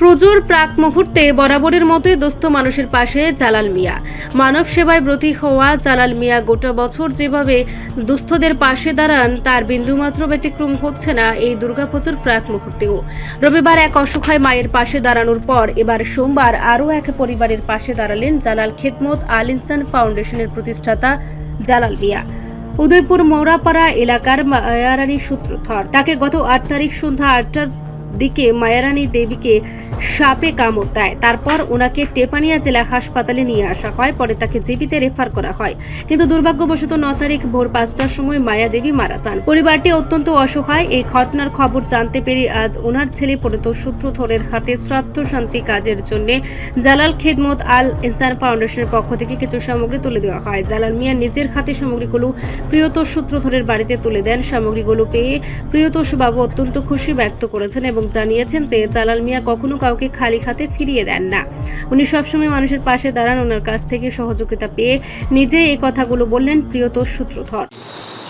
প্রচুর প্রাক মুহূর্তে বরাবরের মতোই দোস্ত মানুষের পাশে জালাল মিয়া। মানব সেবায় ব্রতী হওয়া জালাল মিয়া গোটা বছর যেভাবে দুস্থদের পাশে দাঁড়ান, তার বিন্দুমাত্র ব্যতিক্রম হচ্ছে না এই দুর্গাপুজোর প্রাক মুহূর্তেও। রবিবার এক অসহায় মায়ের পাশে দাঁড়ানোর পর এবার সোমবার আরও এক পরিবারের পাশে দাঁড়ালেন জালাল খেদমত আল ইনসান ফাউন্ডেশনের প্রতিষ্ঠাতা জালাল মিয়া। উদয়পুর মৌরাপাড়া এলাকার মায়ারানী সূত্রধর। তাকে গত আট তারিখ সন্ধ্যা আটটার দিকে মায়ারানী দেবীকে সাপে কামড় দেয়। তারপর ওনাকে টেপানিয়া জেলা হাসপাতালে নিয়ে আসা হয়, পরে তাকে জীবিতে রেফার করা হয়। কিন্তু দুর্ভাগ্যবশত ন তারিখ ভোর পাঁচটার সময় মায়া দেবী মারা যান। পরিবারটি অত্যন্ত অসহায়। এই ঘটনার খবর জানতে পেরে আজ ওনার ছেলে পরিত সূত্রধরের হাতে শ্রাদ্ধ শান্তি কাজের জন্য জালাল খেদমত আল ইনসান ফাউন্ডেশনের পক্ষ থেকে কিছু সামগ্রী তুলে দেওয়া হয়। জালাল মিয়া নিজের হাতে সামগ্রীগুলো প্রিয়তোষ সূত্রধরের বাড়িতে তুলে দেন। সামগ্রীগুলো পেয়ে প্রিয়তোষ বাবু অত্যন্ত খুশি ব্যক্ত করেছেন এবং জানিয়েছেন যে জালাল মিয়া কখনো কাউকে খালি হাতে ফিরিয়ে দেন না। উনি সবসময় মানুষের পাশে দাঁড়ান, ওনার কাছ থেকে সহযোগিতা পেয়ে নিজে এই কথাগুলো বললেন প্রিয়তোষ সূত্রধর।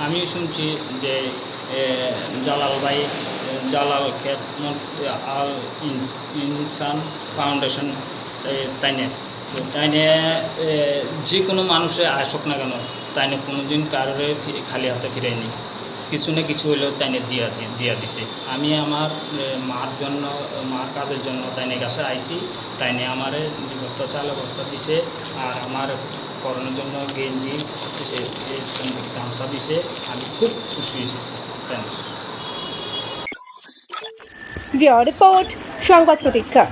আমি শুনছি যে জালাল ভাই, জালাল খেদমত আল ইনসান ফাউন্ডেশন তাইনে। তাইনে যে কোনো মানুষে আসুক না কেন, তাইনে কোনো দিন কারোরে খালি হাতে ফিরায়নি। কিছু না কিছু হলেও তাইনে দিয়া দিয়া দিছে। আমি আমার মার জন্য, মার কাজের জন্য তাইনে কাছে আইছি, তাইনে আমার বস্তা চাল বস্তা দিছে, আর আমার পড়ানোর জন্য গেঞ্জি গামছা দিছে। আমি খুব খুশি হয়েছি তাই রিপোর্ট, সংবাদ প্রতীক্ষা।